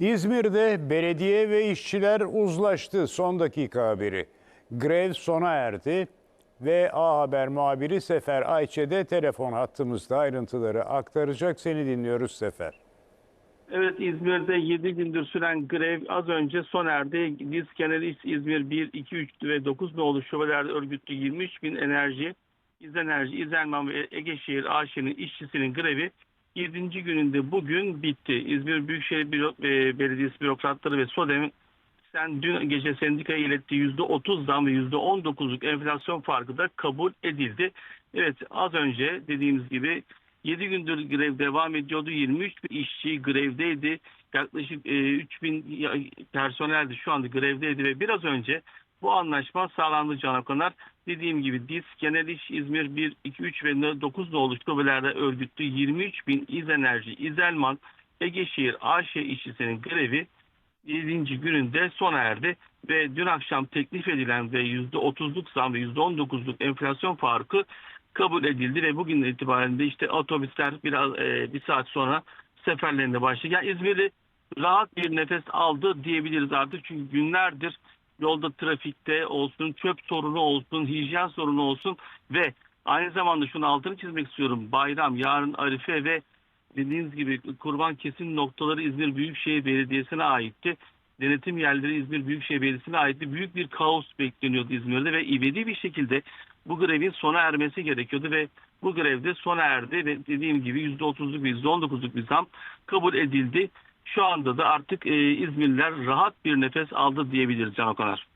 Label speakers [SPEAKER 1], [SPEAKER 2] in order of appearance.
[SPEAKER 1] İzmir'de belediye ve işçiler uzlaştı. Son dakika haberi. Grev sona erdi ve A Haber muhabiri Sefer Ayçe de telefon hattımızda ayrıntıları aktaracak. Seni dinliyoruz Sefer.
[SPEAKER 2] Evet İzmir'de 7 gündür süren grev az önce sona erdi. Biz genel İzmir 1, 2, 3 ve 9 nolu şubelerde örgütlü 23 bin enerji, İzenerji, İzelman ve Egeşehir AŞ'nin işçisinin grevi 7. gününde bugün bitti. İzmir Büyükşehir Büro, e, Belediyesi bürokratları ve SODEM sen dün gece sendikaya ilettiği %30 zam ve %19'luk enflasyon farkı da kabul edildi. Evet az önce dediğimiz gibi 7 gündür grev devam ediyordu. 23 bin işçi grevdeydi. Yaklaşık e, 3 bin ya- personel de şu anda grevdeydi ve biraz önce bu anlaşma sağlandı Can Okanar. Dediğim gibi DİS, Genel İş, İzmir 1, 2, 3 ve 9 nolu şubelerde örgütlü 23 bin İzenerji, İzelman, Egeşehir AŞ işçisinin grevi 7. gününde sona erdi ve dün akşam teklif edilen ve %30'luk zam ve %19'luk enflasyon farkı kabul edildi ve bugün itibaren de işte otobüsler biraz e, bir saat sonra seferlerine başladı. Yani İzmir'i rahat bir nefes aldı diyebiliriz artık çünkü günlerdir yolda trafikte olsun, çöp sorunu olsun, hijyen sorunu olsun ve aynı zamanda şunu altını çizmek istiyorum. Bayram, yarın Arife ve dediğiniz gibi kurban kesim noktaları İzmir Büyükşehir Belediyesi'ne aitti. Denetim yerleri İzmir Büyükşehir Belediyesi'ne aitti. Büyük bir kaos bekleniyordu İzmir'de ve ivedi bir şekilde bu grevin sona ermesi gerekiyordu ve bu grevde sona erdi ve dediğim gibi %30'luk bir %19'luk bir zam kabul edildi. Şu anda da artık e, İzmirliler rahat bir nefes aldı diyebiliriz Can Okanar.